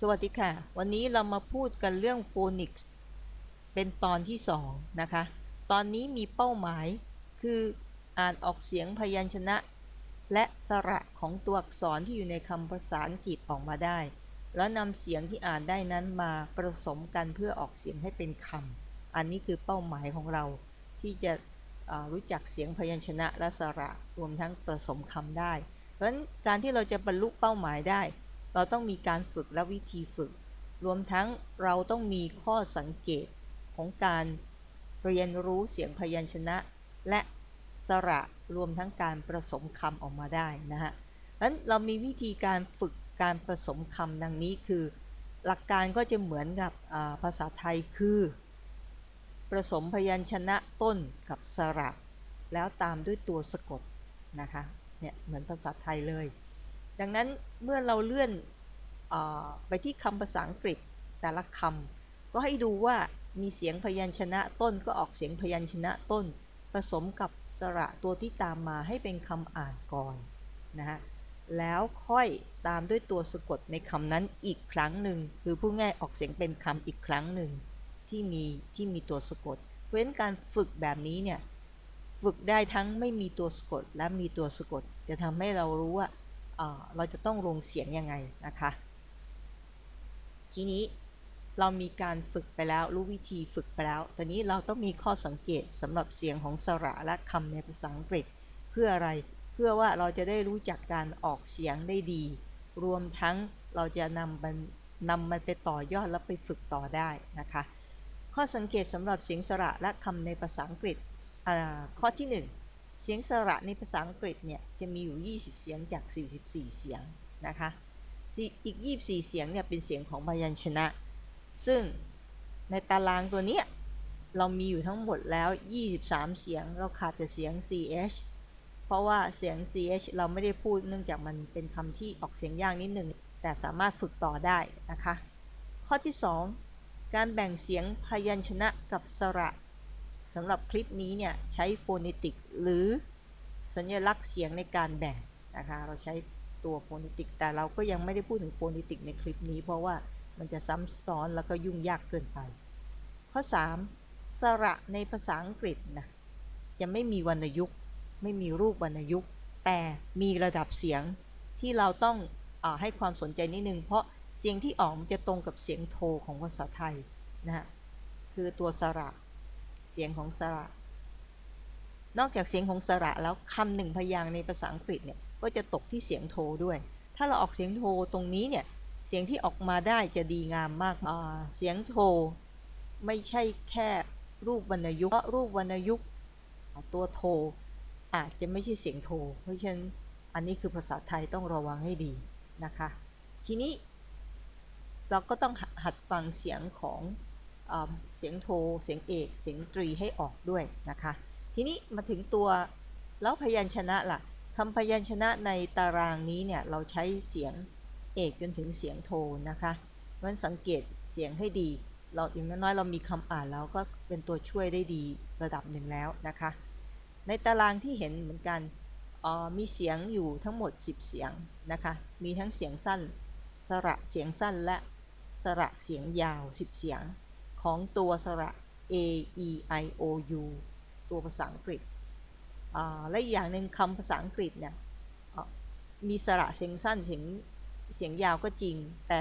สวัสดีค่ะ วันนี้เรามาพูดกันเรื่องโฟนิกส์เป็นตอนที่ 2 นะคะ ตอนนี้มีเป้าหมายคืออ่านออกเสียงพยัญชนะ และสระของตัวอักษรที่อยู่ในคำภาษาอังกฤษออกมาได้ แล้วนำเสียงที่อ่านได้นั้นมาผสมกันเพื่อออกเสียงให้เป็นคำอันนี้คือเป้าหมายของเราที่จะรู้จักเสียงพยัญชนะและสระรวมทั้งผสมคำได้ เพราะฉะนั้นการที่เราจะบรรลุเป้าหมายได้ เราต้องมีการฝึกและวิธีฝึก รวมทั้งเราต้องมีข้อสังเกตของการเรียนรู้เสียงพยัญชนะ และสระรวมทั้งการผสมคำออกมาได้นะฮะนั้นเรามีวิธีการฝึกการผสมคำดังนี้คือ หลักการก็จะเหมือนกับภาษาไทยคือผสมพยัญชนะต้นกับสระ แล้วตามด้วยตัวสะกดนะคะเนี่ยเหมือนภาษาไทยเลย ดังนั้นเมื่อเราเลื่อนอไปที่คำภาษาอังกฤษแต่ละคำก็ให้ดูว่ามีเสียงพยัญชนะต้นก็ออกเสียงพยัญชนะต้น ผสมกับสระตัวที่ตามมาให้เป็นคำอ่านก่อนนะฮะแล้วค่อยตามด้วยตัวสะกดในคำนั้นอีกครั้งหนึ่งคือพูดง่ายออกเสียงเป็นคำอีกครั้งหนึ่งที่มีที่มีตัวสะกด เพราะฉะนั้นการฝึกแบบนี้เนี่ยฝึกได้ทั้งไม่มีตัวสะกดและมีตัวสะกด จะทำให้เรารู้ว่า เราจะต้องลงเสียงยังไงนะคะ ทีนี้เรามีการฝึกไปแล้วรู้วิธีฝึกไปแล้ว ตอนนี้เราต้องมีข้อสังเกตสำหรับเสียงของสระและคำในภาษาอังกฤษ เพื่ออะไร เพื่อว่าเราจะได้รู้จักการออกเสียงได้ดี รวมทั้งเราจะนำมันนำมันไปต่อยอดแล้วไปฝึกต่อได้นะคะ ข้อสังเกตสำหรับเสียงสระและคำในภาษาอังกฤษข้อที่หนึ่ง เสียงสระในภาษาอังกฤษเนี่ยจะมีอยู่ 20 เสียงจาก 44 เสียงนะคะอีก 24 เสียงเนี่ยเป็นเสียงของพยัญชนะ ซึ่งในตารางตัวเนี้ยเรามีอยู่ทั้งหมดแล้ว 23 เสียง เราขาดแต่เสียง ch เพราะว่าเสียง ch เราไม่ได้พูดเนื่องจากมันเป็นคำที่ออกเสียงยากนิดหนึ่ง แต่สามารถฝึกต่อได้นะคะ ข้อที่ 2 การแบ่งเสียงพยัญชนะกับสระ สำหรับคลิปนี้เนี่ยใช้โฟนิติกหรือสัญลักษณ์เสียงในการแบ่งนะคะเราใช้ตัวโฟนิติก แต่เราก็ยังไม่ได้พูดถึงโฟนิติกในคลิปนี้ เพราะว่ามันจะซ้ำซ้อนแล้วก็ยุ่งยากเกินไป ข้อ 3 สระในภาษาอังกฤษนะจะไม่มีวรรณยุกต์ไม่มีรูปวรรณยุกต์แต่มีระดับเสียงที่เราต้องอให้ความสนใจนิดนึง เพราะเสียงที่ออกมันจะตรงกับเสียงโทของภาษาไทยนะคือตัวสระ เสียงของสระ นอกจากเสียงของสระแล้วคำหนึ่งพยางค์ในภาษาอังกฤษเนี่ยก็จะตกที่เสียงโทด้วย ถ้าเราออกเสียงโทตรงนี้เนี่ยเสียงที่ออกมาได้จะดีงามมากอ่าเสียงโทไม่ใช่แค่รูปวรรณยุกต์เพราะรูปวรรณยุกต์ตัวโทอาจจะไม่ใช่เสียงโท เพราะฉะนั้นอันนี้คือภาษาไทยต้องระวังให้ดีนะคะ ทีนี้เราก็ต้องหัดฟังเสียงของ เสียงโท เสียงเอก เสียงตรีให้ออกด้วยนะคะ ทีนี้มาถึงตัวแล้วพยัญชนะล่ะคำพยัญชนะในตารางนี้เนี่ยเราใช้เสียงเอกจนถึงเสียงโทนะคะมันสังเกตเสียงให้ดี เราอย่างน้อยเรามีคำอ่านแล้วก็เป็นตัวช่วยได้ดีระดับหนึ่งแล้วนะคะ ในตารางที่เห็นเหมือนกันมีเสียงอยู่ทั้งหมด 10 เสียงนะคะ มีทั้งเสียงสั้น สระเสียงสั้นและสระเสียงยาว 10 เสียง ของตัวสระ a e i o u ตัวภาษาอังกฤษ และอีกอย่างหนึ่งคำภาษาอังกฤษเนี่ยมีสระเสียงสั้นเสียงเสียงยาวก็จริง แต่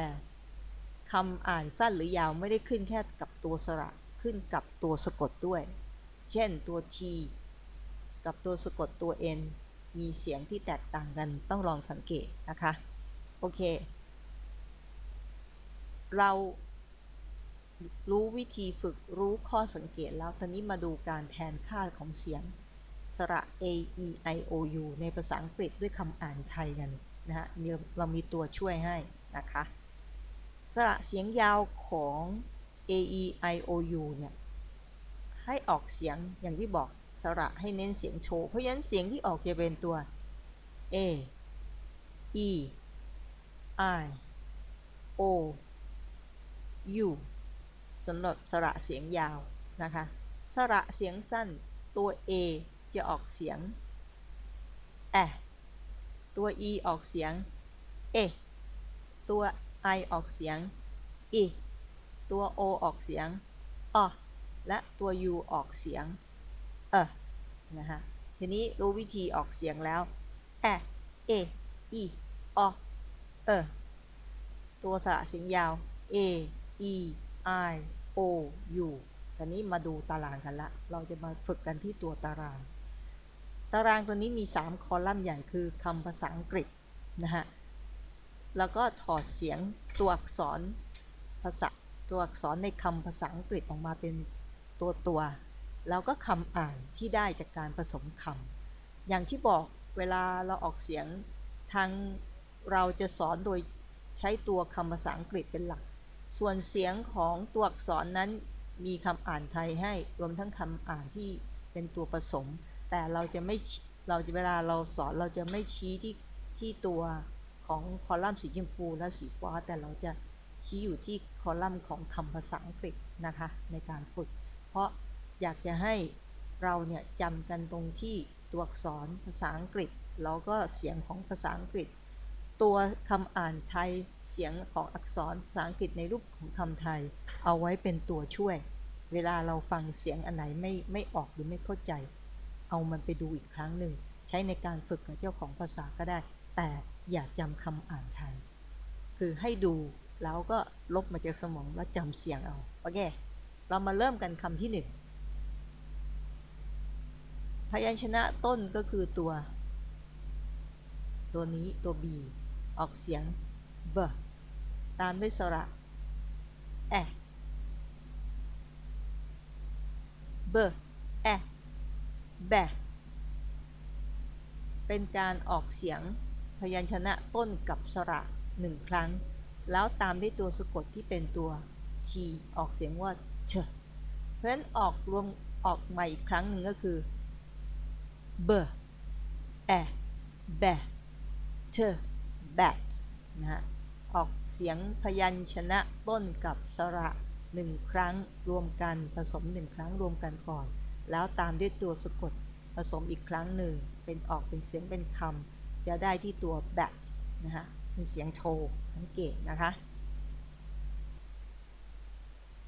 คำอ่านสั้นหรือยาวไม่ได้ขึ้นแค่กับตัวสระขึ้นกับตัวสะกดด้วย เช่นตัว t กับตัวสะกดตัว n มีเสียงที่แตกต่างกันต้องลองสังเกตนะคะ โอเค เรา รู้วิธีฝึกรู้ข้อสังเกตแล้วตอนนี้มาดูการแทนค่าของเสียงสระ a e i o u ในภาษาอังกฤษด้วยคำอ่านไทยกันนะฮะเรามีตัวช่วยให้นะคะ สระเสียงยาวของ a e i o u เนี่ยให้ออกเสียงอย่างที่บอกสระให้เน้นเสียงโชว์ เพราะฉะนั้นเสียงที่ออกจะเป็นตัว a e i o u สำหรับสระเสียงยาวนะคะ สระเสียงสั้นตัว a จะออกเสียงแอตัว e ออกเสียงเอตัว i ออกเสียง i ตัว o ออกเสียงอและตัว u ออกเสียงเออนะฮะทีนี้รู้วิธีออกเสียงแล้วแอเออีอเออตัวสระเสียงยาว a e i o u ตอนนี้มาดูตารางกันละ เราจะมาฝึกกันที่ตัวตาราง ตารางตัวนี้มี 3 คอลัมน์ใหญ่คือคำภาษาอังกฤษนะฮะ แล้วก็ถอดเสียงตัวอักษรภาษาตัวอักษรในคำภาษาอังกฤษออกมาเป็นตัวตัว แล้วก็คำอ่านที่ได้จากการผสมคำ อย่างที่บอกเวลาเราออกเสียงทางเราจะสอนโดยใช้ตัวคำภาษาอังกฤษเป็นหลัก ส่วนเสียงของตัวอักษรนั้นมีคำอ่านไทยให้รวมทั้งคำอ่านที่เป็นตัวผสม แต่เราจะไม่เราจะเวลาเราสอนเราจะไม่ชี้ที่ที่ตัวของคอลัมน์สีชมพูและสีฟ้าแต่เราจะชี้อยู่ที่คอลัมน์ของคำภาษาอังกฤษนะคะในการฝึก เพราะอยากจะให้เราเนี่ยจำกันตรงที่ตัวอักษรภาษาอังกฤษ แล้วก็เสียงของภาษาอังกฤษ ตัวคำอ่านไทยเสียงของอักษรภาษาอังกฤษในรูปของคำไทย เอาไว้เป็นตัวช่วย เวลาเราฟังเสียงอันไหนไม่ไม่ออกหรือไม่เข้าใจ เอามันไปดูอีกครั้งหนึ่งใช้ในการฝึกกับเจ้าของภาษาก็ได้ แต่อย่าจำคำอ่านไทย คือให้ดูแล้วก็ลบมาจากสมองแล้วจำเสียงเอาโอเคเรามาเริ่มกันคำที่หนึ่งพยัญชนะต้นก็คือตัว ตัวนี้ตัว B ออกเสียง b ตามด้วยสระแอ b แอแบเป็นการออกเสียงพยัญชนะต้นกับสระหนึ่งครั้ง แล้วตามด้วยตัวสะกดที่เป็นตัว t ออกเสียงว่าเชเพราะฉะนั้นออกรวมออกใหม่อีกครั้งหนึ่งก็คือ b แอแบ t bat นะฮะออกเสียงพยัญชนะต้นกับสระหนึ่งครั้งรวมกันผสมหนึ่งครั้งรวมกันก่อน แล้วตามด้วยตัวสะกดผสมอีกครั้งหนึ่งเป็นออกเป็นเสียงเป็นคำจะได้ที่ตัว bat นะฮะเป็นเสียงโทสังเกตนะคะ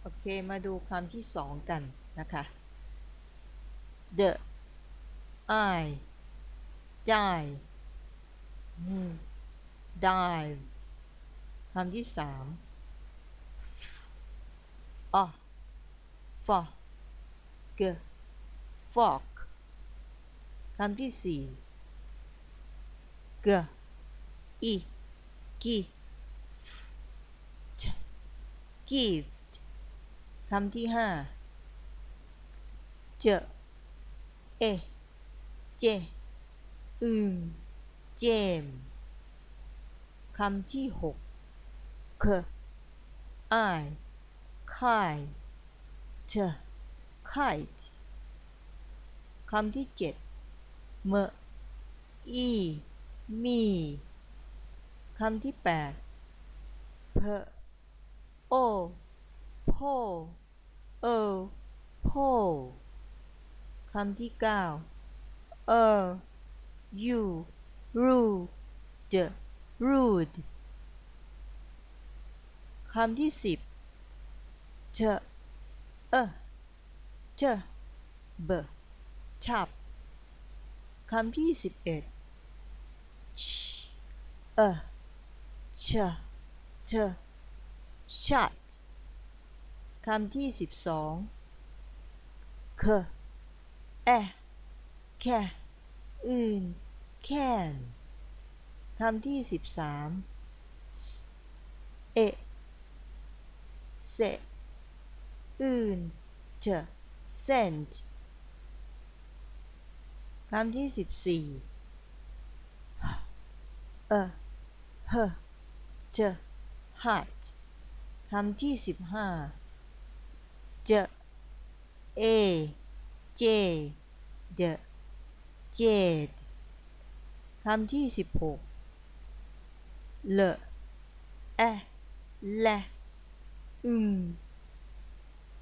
โอเค มาดูคำที่สองกันนะคะ the I die dive คำที่สามอ f g fork คำที่สี่ g i gift gift คำที่ห้า j e j อืม เจม คำที่หกเคอ้ายค่ายเธอค่ายคำที่เจ็ดเมอีมีคำที่แปดเพอโอพ่อเออพ่อคำที่เก้าเออยูรูเด rude คำที่สิบ ch a ch b ชับคำที่สิบเอ็ด ch a ch ch shut คำที่สิบสอง k e แค่อื่น can คำที่สิบสามเอเซอื่นเจ sent คำที่สิบสี่เอเฮเจ hut คำที่สิบห้าเจเอเจ the jade คำที่สิบหก เลแอแลอึม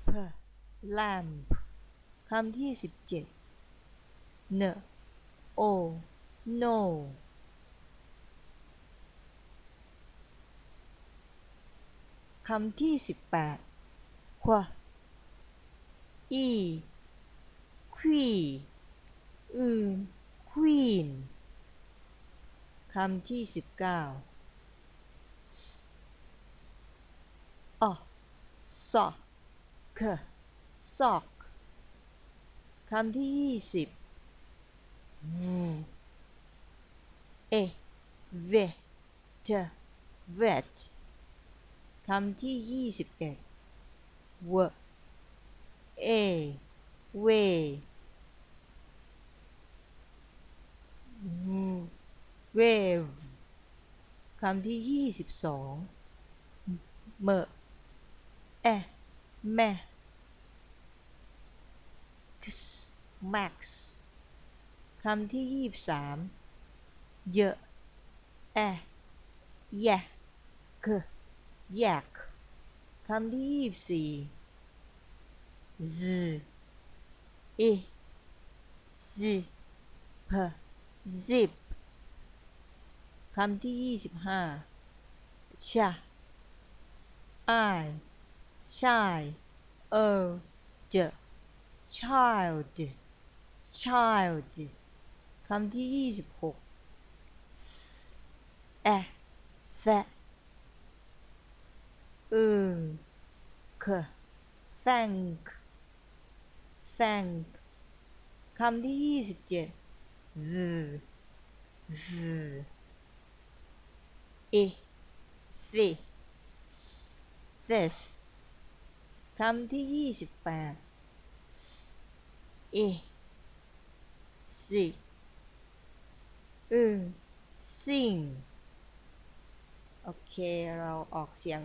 เพ lamp คำที่สิบเจ็ดเนโอ no คำที่สิบแปดควอีควีอืนควีนคำที่สิบเก้าอ ซอกเคซอกคำที่ยี่สิบวูเอเวเทเวทคำที่ยี่สิบเอ็ดวเอเววูเวฟคำที่ยี่สิบสองเมอ แม x max คำที่ยี่สิบสามเยอะ แอะแยกแยกคำที่ยี่สิบสี่ z i z p zip คำที่ยี่สิบห้า cha i shy o j child child คำที่ยี่สิบหกแอะแซะอึงค thank thank คำที่ยี่สิบเจ็ด the th i this this คำที่ยี่สิบแปด i si อึง sing โอเค เราออกเสียง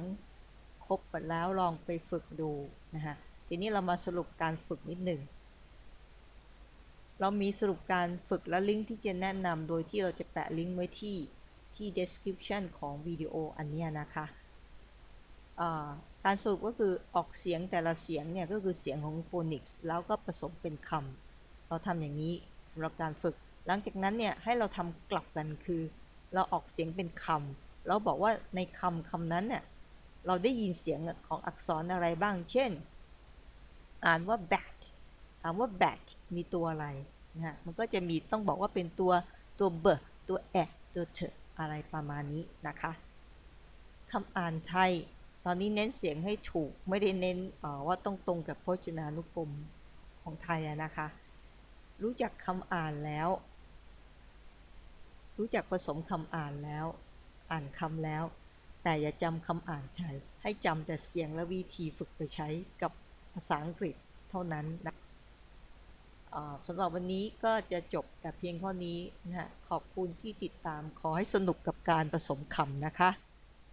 ครบหมดแล้วลองไปฝึกดูนะฮะทีนี้เรามาสรุปการฝึกนิดหนึ่ง เรามีสรุปการฝึกและลิงก์ที่จะแนะนำโดยที่เราจะแปะลิงก์ไว้ที่ที่ description ของวิดีโออันเนี้ยนะคะอ่า การสรุปก็คือออกเสียงแต่ละเสียงเนี่ยก็คือเสียงของ phonics แล้วก็ผสมเป็นคำเราทำอย่างนี้สำหรับการฝึก หลังจากนั้นเนี่ยให้เราทำกลับกันคือ เราออกเสียงเป็นคำแล้วบอกว่าในคำคำนั้นเนี่ยเราได้ยินเสียงของอักษรอะไรบ้าง เช่น อ่านว่า bat ถามว่า bat มีตัวอะไรนะฮะมันก็จะมีต้องบอกว่าเป็นตัวตัวเบตัวแอตัวเถอะไรประมาณนี้นะคะคำอ่านไทย ตอนนี้เน้นเสียงให้ถูกไม่ได้เน้นว่าต้องตรงกับพจนานุกรมของไทยนะคะ รู้จักคำอ่านแล้ว รู้จักผสมคำอ่านแล้ว อ่านคำแล้ว แต่อย่าจำคำอ่านใช้ให้จำแต่เสียงและวิธีฝึกไปใช้กับภาษาอังกฤษเท่านั้นนะสำหรับวันนี้ก็จะจบแต่เพียงเท่านี้นะขอบคุณที่ติดตามขอให้สนุกกับการผสมคำนะคะ